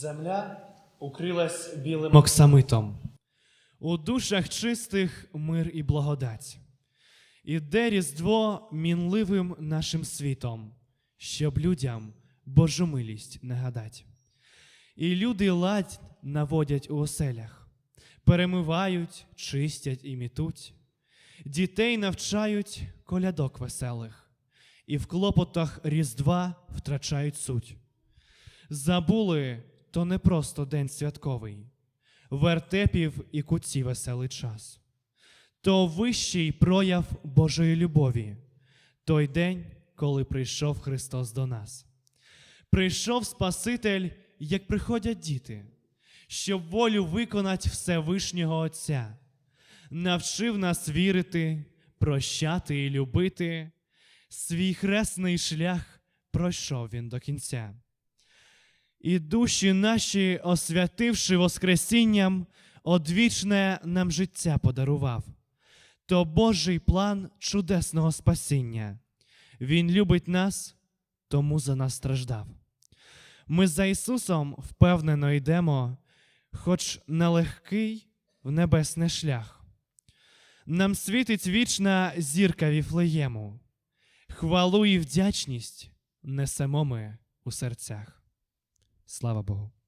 Земля укрилась білим оксамитом. У душах чистих мир і благодать. Іде Різдво мінливим нашим світом, щоб людям Божу милість нагадать. І люди ладь наводять у оселях, перемивають, чистять і мітуть, дітей навчають колядок веселих, і в клопотах Різдва втрачають суть. Забули, то не просто день святковий, вертепів і куці веселий час. То вищий прояв Божої любові, той день, коли прийшов Христос до нас. Прийшов Спаситель, як приходять діти, щоб волю виконать Всевишнього Отця, навчив нас вірити, прощати і любити. Свій хресний шлях пройшов він до кінця. І душі наші, освятивши Воскресінням, одвічне нам життя подарував. То Божий план чудесного спасіння. Він любить нас, тому за нас страждав. Ми за Ісусом впевнено йдемо, хоч нелегкий в небесний шлях. Нам світить вічна зірка Віфлеєму, хвалу і вдячність несемо ми у серцях. Sláva Bohu.